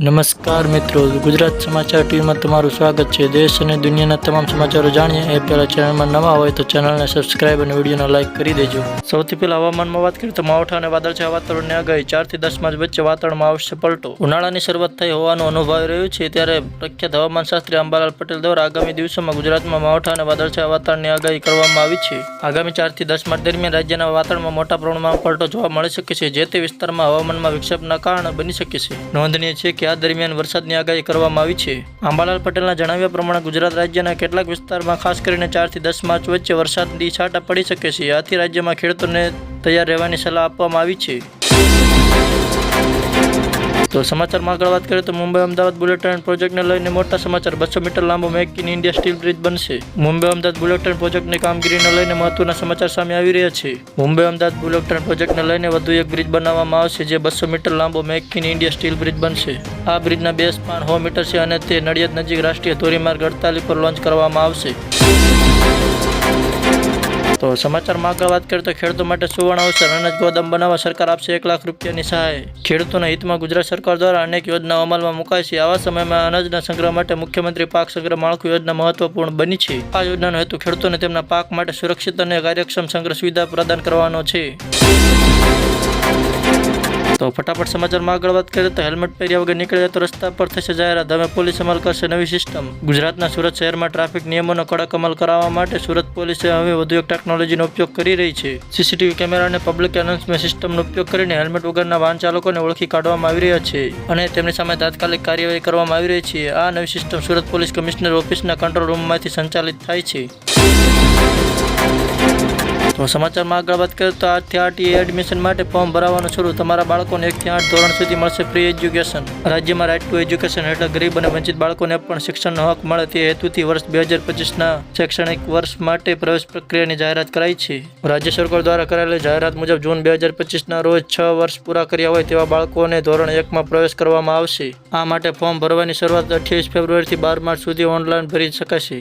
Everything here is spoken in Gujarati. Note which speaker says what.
Speaker 1: નમસ્કાર મિત્રો, ગુજરાત સમાચાર ટીવીમાં તમારું સ્વાગત છે. દેશ અને દુનિયાના તમામ સમાચારો જાણીએ. એ પહેલાં ચેનલમાં નવા હોય તો ચેનલને સબસ્ક્રાઇબ અને વિડીયોને લાઇક કરી દેજો. સૌથી પહેલા હવામાનમાં વાત કરીએ તો માવઠા અને વાદળછાયા વાતાવરણની આગાહી. ચારથી દસ માર્ચ વચ્ચે વાતાવરણમાં આવશે પલટો. ઉનાળાની શરૂઆત થઈ હોવાનું અનુભવાઈ રહ્યું છે. ત્યારે પ્રખ્યાત હવામાન શાસ્ત્રી અંબાલાલ પટેલ દ્વારા આગામી દિવસોમાં ગુજરાતમાં માવઠા અને વાદળછાયા વાતાવરણની આગાહી કરવામાં આવી છે. આગામી ચારથી દસ માર્ચ દરમિયાન રાજ્યના વાતાવરણમાં મોટા પ્રમાણમાં પલટો જોવા મળી શકે છે, જે તે વિસ્તારમાં હવામાનમાં વિક્ષેપના કારણે બની શકે છે. નોંધનીય છે કે આ દરમિયાન વરસાદની આગાહી કરવામાં આવી છે. આંબાલાલ પટેલના જણાવ્યા પ્રમાણે ગુજરાત રાજ્યના કેટલાક વિસ્તારમાં ખાસ કરીને ચારથી દસ માર્ચ વચ્ચે વરસાદની છાંટા પડી શકે છે. આથી રાજ્યમાં ખેડૂતોને તૈયાર રહેવાની સલાહ આપવામાં આવી છે. તો સમાચારમાં આગળ વાત કરીએ તો મુંબઈ અમદાવાદ બુલેટ ટ્રેન પ્રોજેક્ટને લઈને મોટા સમાચાર. બસો મીટર લાંબો make in India steel bridge બનશે. મુંબઈ અમદાવાદ બુલેટ ટ્રેન પ્રોજેક્ટની કામગીરીને લઈને મહત્વના સમાચાર સામે આવી રહ્યા છે. મુંબઈ અમદાવાદ બુલેટ ટ્રેન પ્રોજેક્ટને લઈને વધુ એક બ્રિજ બનાવવામાં આવશે જે બસો મીટર લાંબો make in India steel bridge બનશે. આ બ્રિજના બે સ્પાન સો મીટર છે અને તે નડિયાદ નજીક રાષ્ટ્રીય ધોરીમાર્ગ અડતાલી પર લોન્ચ કરવામાં આવશે. તો સમાચારમાં આગળ વાત કરીએ તો ખેડૂતો માટે સુવર્ણ અવસર અનાજ ગોદામ બનાવવા સરકાર આપશે એક લાખ રૂપિયાની સહાય. ખેડૂતોના હિતમાં ગુજરાત સરકાર દ્વારા અનેક યોજનાઓ અમલમાં મુકાય છે. આવા સમયમાં અનાજના સંગ્રહ માટે મુખ્યમંત્રી પાક સંગ્રહ માળખું યોજના મહત્વપૂર્ણ બની છે. આ યોજનાનો હેતુ ખેડૂતોને તેમના પાક માટે સુરક્ષિત અને કાર્યક્ષમ સંગ્રહ સુવિધા પ્રદાન કરવાનો છે. તો ફટાફટ સમાચારમાં આગળ વાત કરીએ તો હેલ્મેટ પહેર્યા વગર નીકળે તો રસ્તા પર થશે જાહેરાત. હવે પોલીસ અમલ કરશે નવી સિસ્ટમ. ગુજરાતના સુરત શહેરમાં ટ્રાફિક નિયમોનો કડક અમલ કરાવવા માટે સુરત પોલીસે હવે વધુ એક ટેકનોલોજીનો ઉપયોગ કરી રહી છે. સીસીટીવી કેમેરા અને પબ્લિક એનાઉન્સમેન્ટ સિસ્ટમનો ઉપયોગ કરીને હેલ્મેટ વગરના વાહન ચાલકોને ઓળખી કાઢવામાં આવી રહ્યા છે અને તેમની સામે તાત્કાલિક કાર્યવાહી કરવામાં આવી રહી છે. આ નવી સિસ્ટમ સુરત પોલીસ કમિશનર ઓફિસના કંટ્રોલ રૂમમાંથી સંચાલિત થાય છે. તો સમાચારમાં આગળ વાત કરીએ તો આજથી આરટીએ એડમિશન માટે ફોર્મ ભરાવાનું શરૂ. તમારા બાળકોને એકથી આઠ ધોરણ સુધી મળશે ફ્રી એજ્યુકેશન રાજ્યમાં રાઇટ ટુ એજ્યુકેશન હેઠળ ગરીબ અને વંચિત બાળકોને પણ શિક્ષણનો હક મળે તે હેતુથી વર્ષ બે હજાર પચીસના શૈક્ષણિક વર્ષ માટે પ્રવેશ પ્રક્રિયાની જાહેરાત કરાઈ છે. રાજ્ય સરકાર દ્વારા કરાયેલી જાહેરાત મુજબ જૂન બે હજાર પચીસના રોજ છ વર્ષ પૂરા કર્યા હોય તેવા બાળકોને ધોરણ એકમાં પ્રવેશ કરવામાં આવશે. આ માટે ફોર્મ ભરવાની શરૂઆત અઠ્યાવીસ ફેબ્રુઆરીથી બાર માર્ચ સુધી ઓનલાઈન ભરી શકાશે.